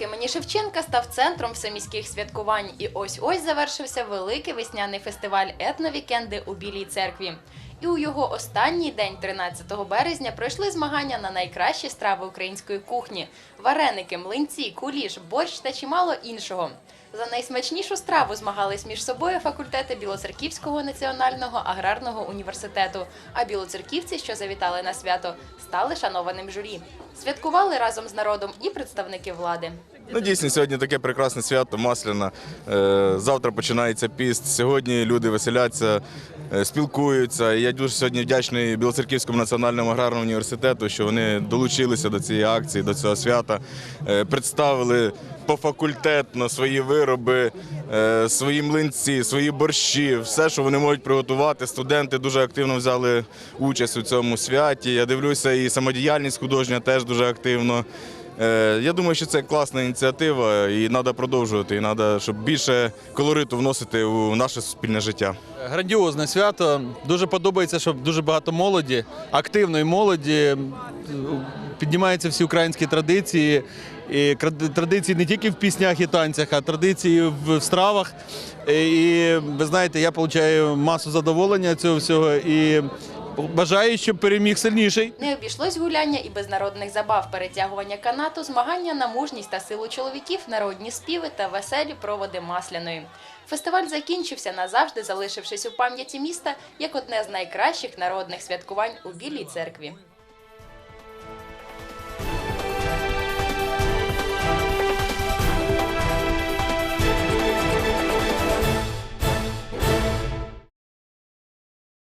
пам'ятки мені Шевченка став центром всеміських святкувань, і ось ось завершився великий весняний фестиваль етновікенди у Білій церкві. І у його останній день, 13 березня, пройшли змагання на найкращі страви української кухні: вареники, млинці, куліш, борщ та чимало іншого. За найсмачнішу страву змагались між собою факультети Білоцерківського національного аграрного університету. А білоцерківці, що завітали на свято, стали шанованим журі. Святкували разом з народом і представники влади. Ну, дійсно, сьогодні таке прекрасне свято, масляна. Е, Завтра починається піст. Сьогодні люди веселяться, спілкуються. І я дуже сьогодні вдячний Білоцерківському національному аграрному університету, що вони долучилися до цієї акції, до цього свята, Е, представили пофакультетно свої вироби, е, свої млинці, свої борщі, все, що вони можуть приготувати. Студенти дуже активно взяли участь у цьому святі. Я дивлюся, і самодіяльність художня теж дуже активно. Е, Я думаю, що це класна ініціатива, і треба продовжувати. І треба, щоб більше колориту вносити у наше суспільне життя. Грандіозне свято. Дуже подобається, що дуже багато молоді, активної молоді. Піднімаються всі українські традиції. І традиції не тільки в піснях і танцях, а традиції в стравах. І ви знаєте, я отримую масу задоволення цього всього і бажаю, щоб переміг сильніший. Не обійшлось гуляння і без народних забав, перетягування канату, змагання на мужність та силу чоловіків, народні співи та веселі проводи масляної. Фестиваль закінчився назавжди, залишившись у пам'яті міста як одне з найкращих народних святкувань у Білій церкві.